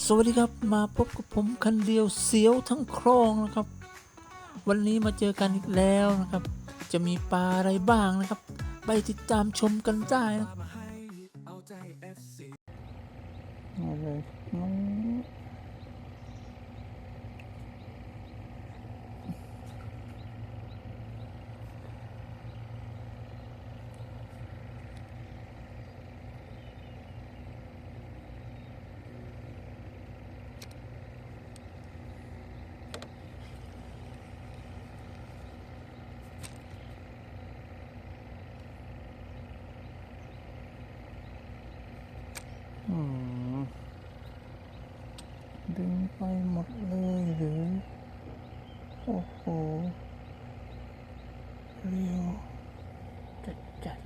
สวัสดีครับมาพบกับผมคันเดียวเสียวทั้งครองนะครับ วันนี้มาเจอกันอีกแล้วนะครับ จะมีปลาอะไรบ้างนะครับ ไปติดตามชมกันได้นะครับเอาเลยน้องอืมดึงไปหมดเลยหรือ โอ้โหเรียวจัดจัด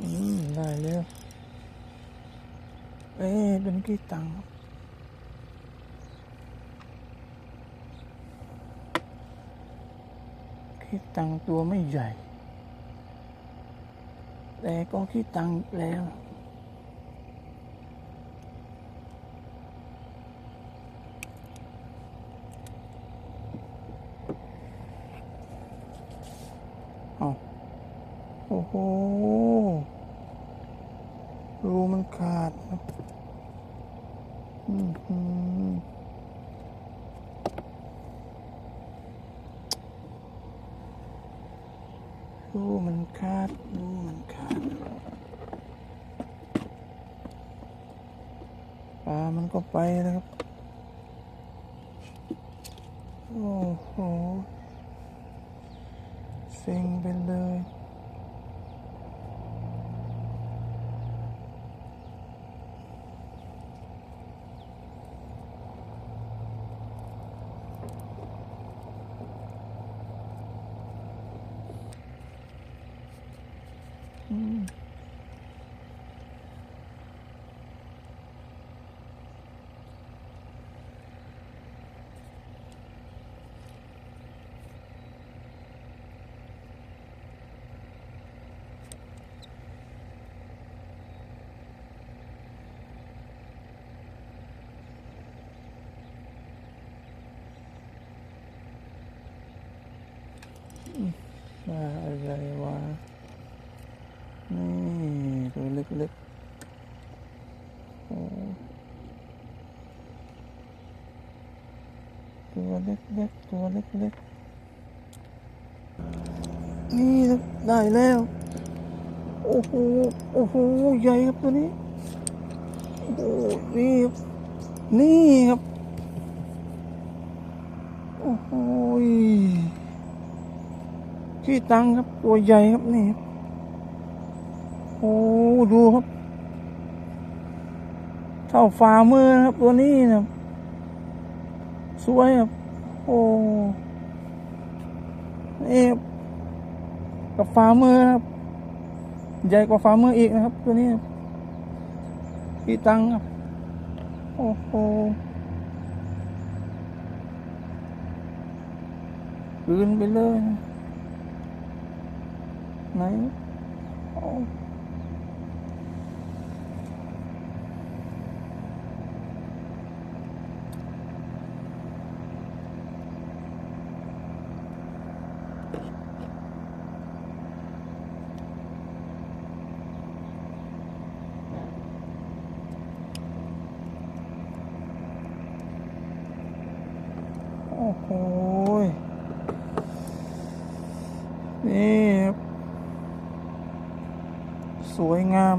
อืมได้แล้ว เอ๊ะเป็นกี่ตังค์ขี้ตังตัวไม่ใหญ่ แต่ก็ขี้ตังแล้ว เอาโอ้โห รูมันขาดครับอืมหืมรูมันขาดรูมันขาดปลามันก็ไปแล้วครับ โอ้โหเซ็งไปเลยาอะไรวะนี่ตัวเล็กๆโอ้ตัวเล็กๆตัวเล็กๆนี่ได้แล้ว โอ้โห โอ้โห ใหญ่ครับตัวนี้ โอ้โหนี่ครับนี่ครับ โอ้โห ขี้ตังครับตัวใหญ่ครับนี่ครับโอ้ดูครับ เท่าฝ่ามือครับตัวนี้นะสวยครับ โอ้นี่ครับกับฝ่ามือครับ ใหญ่กว่าฝ่ามืออีกนะครับ ตัวนี้ครับพี่ตังครับโอ้โหกืนไปเลยนะ ไหนโอ้ โอ้โหยนี่ครับ สวยงาม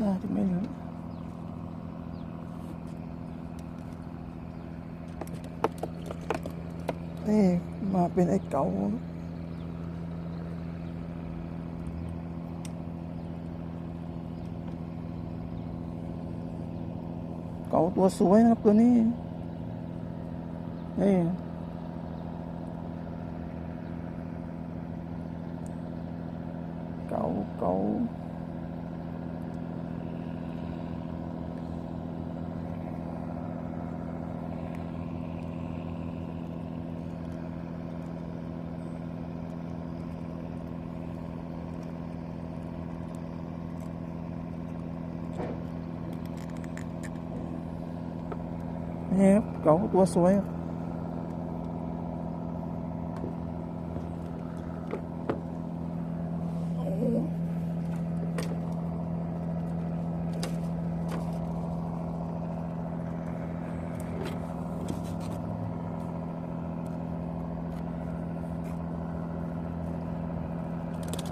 น่าจะไม่รู้นี่มาเป็นไอ้เก๋าเก๋าตัวสวยนะครับตัวนี้นี่เก๋าเก๋า นี่ครับเก๋าตัวสวย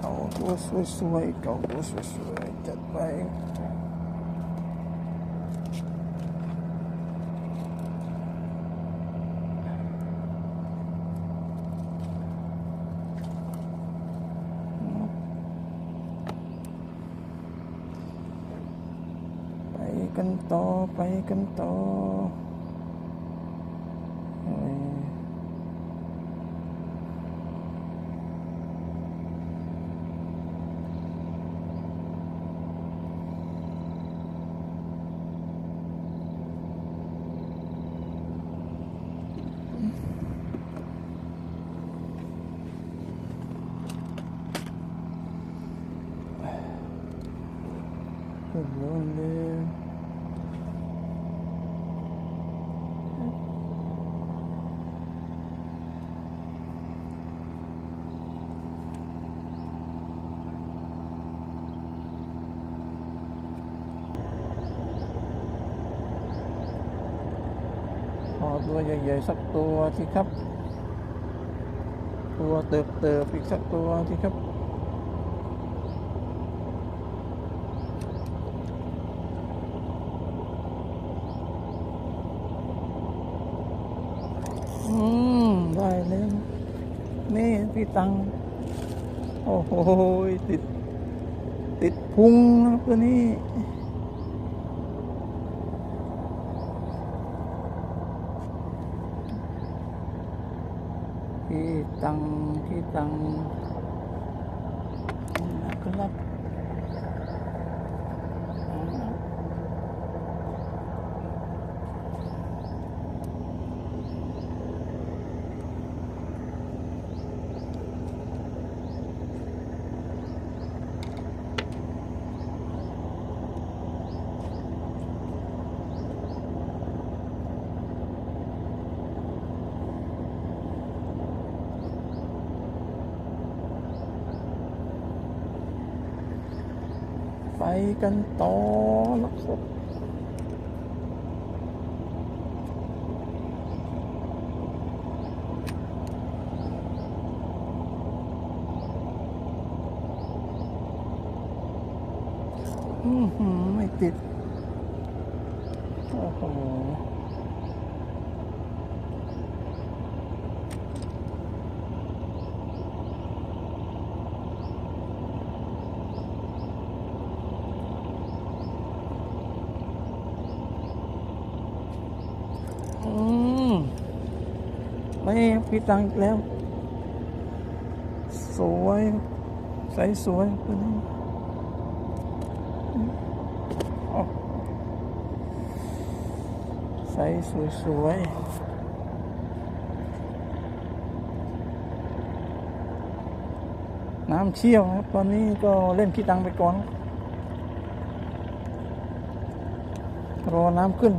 เก๋าตัวสวยๆเก๋าตัวสวยๆจัดไปกันต่อ ไปกันต่อเอ้ยเริ่มร้อนเลย ขอ ตัวใหญ่ๆสักตัวสิครับ ตัวเติบเติบๆอีกสักตัวสิครับ อืม ได้แล้วนี่พี่ตัง โอ้โหติด ติดพุงนะตัวนี้ พี่ตังพี่ตังนะครับไป กันต่อนะครับอืมไม่ติด โอ้โห ไม่พี่ตังอีกแล้ว สวยใสสวยคนนี้ใสสวยสวยน้ำเชี่ยวครับ ตอนนี้ก็เล่นพี่ตังไปก่อน รอน้ำขึ้น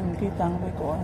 เล่นที่ตังไปก่อน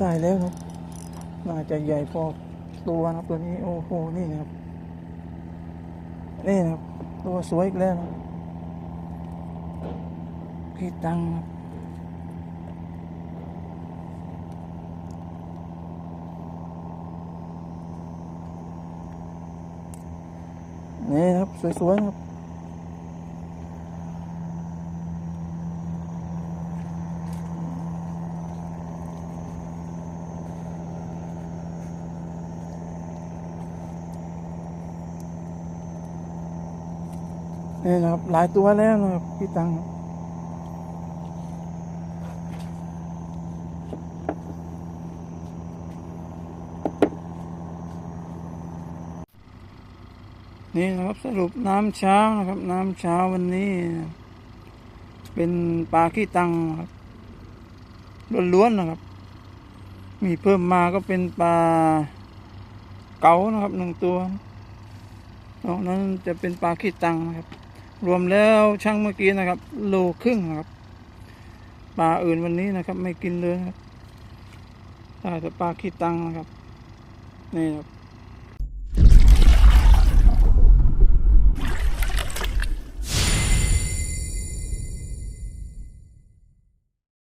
ได้แล้วครับ น่าจะใหญ่พอตัวนะครับตัวนี้ โอ้โห นี่นะครับ นี่นะครับ ตัวสวยอีกแล้วนะครับพี่ตังครับนี่นะครับ สวยๆครับ นี่นะครับ หลายตัวแล้วนะครับพี่ตังนี่นะครับสรุปน้ำเช้านะครับ น้ำเช้าวันนี้ เป็นปลาขี้ตังครับล้วนๆนะครับ มีเพิ่มมาก็เป็นปลาเก๋านะครับหนึ่งตัวนอกนั้นจะเป็นปลาขี้ตังนะครับ รวมแล้วช่างเมื่อกี้นะครับ โลครึ่งนะครับปลาอื่นวันนี้นะครับ ไม่กินเลยครับได้แต่ปลาขี้ตังนะครับ นี่ครับ